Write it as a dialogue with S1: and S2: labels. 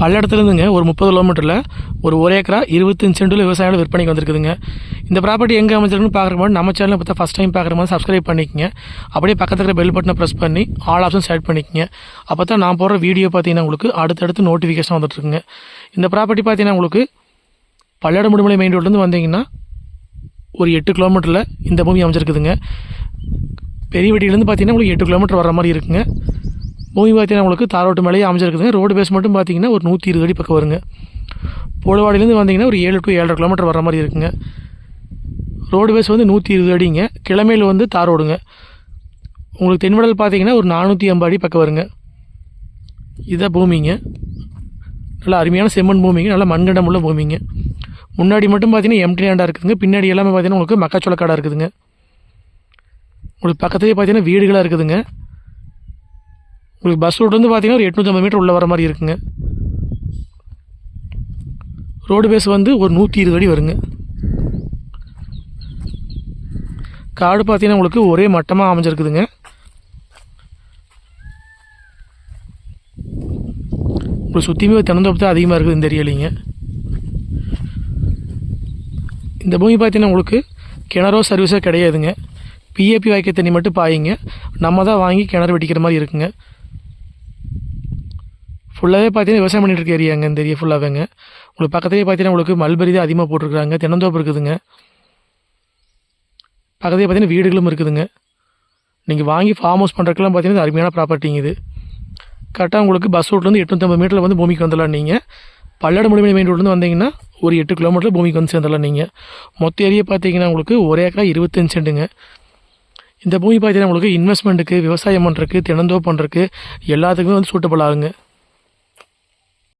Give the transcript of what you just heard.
S1: பல்லடத்துலேருந்துங்க ஒரு முப்பது கிலோமீட்டரில் ஒரு ஒரு ஏக்கரா இருபத்தஞ்சு சென்டில் விவசாயிகள் விற்பனைக்கு வந்திருக்குதுங்க. இந்த ப்ராப்பர்ட்டி எங்கே அமைச்சிருக்குன்னு பார்க்குற மாதிரி நம்ம சேனலில் பார்த்தா ஃபஸ்ட் டைம் பார்க்குற மாதிரி சப்ஸ்கிரைப் பண்ணிக்கங்க. அப்படியே பக்கத்தில் இருக்கிற பெல் பட்டனை ப்ரெஸ் பண்ணி ஆல் ஆப்ஷன் செலக்ட் பண்ணிக்கங்க. அப்போ தான் நான் போடுற வீடியோ பார்த்தீங்கன்னா உங்களுக்கு அடுத்தடுத்து நோட்டிஃபிகேஷன் வந்துட்டுருக்குங்க. இந்த ப்ராப்பர்ட்டி பார்த்தீங்கன்னா உங்களுக்கு பல்லடம் முடிமலை மெயின் ரோட்லேருந்து வந்தீங்கன்னா ஒரு எட்டு கிலோமீட்டரில் இந்த பூமி அமைச்சிருக்குதுங்க பெரிய வெட்டியிலேருந்து பார்த்தீங்கன்னா உங்களுக்கு எட்டு கிலோமீட்டர் வர மாதிரி இருக்குங்க. பூமி பார்த்தீங்கன்னா உங்களுக்கு தாரோட்டு மேலேயே அமைஞ்சிருக்குதுங்க. ரோடு பேஸ் மட்டும் பார்த்தீங்கன்னா ஒரு நூற்றி இருபது அடி பக்கம் வருங்க. போலவாடியிலேருந்து வந்தீங்கன்னா ஒரு ஏழு டு ஏழரை கிலோமீட்டர் வர மாதிரி இருக்குங்க. ரோடு பேஸ் வந்து நூற்றி இருபது அடிங்க. கிழமையில் வந்து தாரோடுங்க. உங்களுக்கு தென்வடல் பார்த்தீங்கன்னா ஒரு நானூற்றி ஐம்பது அடி பக்கம் வருங்க. இதுதான் பூமிங்க. நல்லா அருமையான செம்மண் பூமிங்க. நல்லா மண்கண்டம் உள்ள பூமிங்க. முன்னாடி மட்டும் பார்த்தீங்கன்னா எம்டி லேண்டாக இருக்குதுங்க. பின்னாடி எல்லாமே பார்த்தீங்கன்னா உங்களுக்கு மக்காச்சோள காடாக இருக்குதுங்க. உங்களுக்கு பக்கத்துலேயே பார்த்தீங்கன்னா வீடுகளாக இருக்குதுங்க. உங்களுக்கு பஸ் ரூட் வந்து பார்த்தீங்கன்னா ஒரு எட்நூற்றம்பது மீட்டர் உள்ளே வர மாதிரி இருக்குங்க. ரோடு பேஸ் வந்து ஒரு நூற்றி இருபது அடி வருங்க. காடு பார்த்தீங்கன்னா உங்களுக்கு ஒரே மட்டமாக அமைஞ்சிருக்குதுங்க. உங்களுக்கு சுற்றியுமே தென்னந்தோப்பு தான் அதிகமாக இருக்குது இந்த ஏரியாலிங்க இந்த பூமி பார்த்தீங்கன்னா உங்களுக்கு கிணறோ சர்வீஸோ கிடையாதுங்க. பிஏபி வாய்க்க தண்ணி மட்டும் பாயிங்க. நம்ம தான் வாங்கி கிணறு வெட்டிக்கிற மாதிரி இருக்குங்க. ஃபுல்லாகவே பார்த்தீங்கன்னா விவசாயம் பண்ணிட்டு இருக்க ஏரியாங்க இந்த ஏரியா ஃபுல்லாகவேங்க உங்களுக்கு பக்கத்துலேயே பார்த்தீங்கன்னா உங்களுக்கு மல்பெரி தான் அதிகமாக போட்டிருக்காங்க தென்னந்தோப்பு இருக்குதுங்க. பக்கத்துலேயே பார்த்தீங்கன்னா வீடுகளும் இருக்குதுங்க. நீங்கள் வாங்கி ஃபார்ம் ஹவுஸ் பண்ணுறதுக்கெல்லாம் பார்த்தீங்கன்னா அருமையான ப்ராப்பர்ட்டிங்க இது. கரெக்டாக உங்களுக்கு பஸ் ரூட்லேருந்து எட்நூற்றம்பது மீட்டரில் வந்து பூமிக்கு வந்துடலாம் நீங்கள் பல்லடம் முடிமலை மெயின் ரோட்லேருந்து வந்தீங்கன்னா ஒரு எட்டு கிலோமீட்டர் பூமிக்கு வந்து சேர்ந்துடலாம் நீங்கள் மொத்த ஏரியா பார்த்தீங்கன்னா உங்களுக்கு ஒரே ஏக்கரா இருபத்தஞ்சு சென்ட்டுங்க இந்த பூமி பார்த்தீங்கன்னா உங்களுக்கு இன்வெஸ்ட்மெண்ட்டுக்கு விவசாயம் பண்ணுறதுக்கு தினந்தோ பண்ணுறதுக்கு எல்லாத்துக்குமே வந்து சூட்டபிள் ஆகுங்க.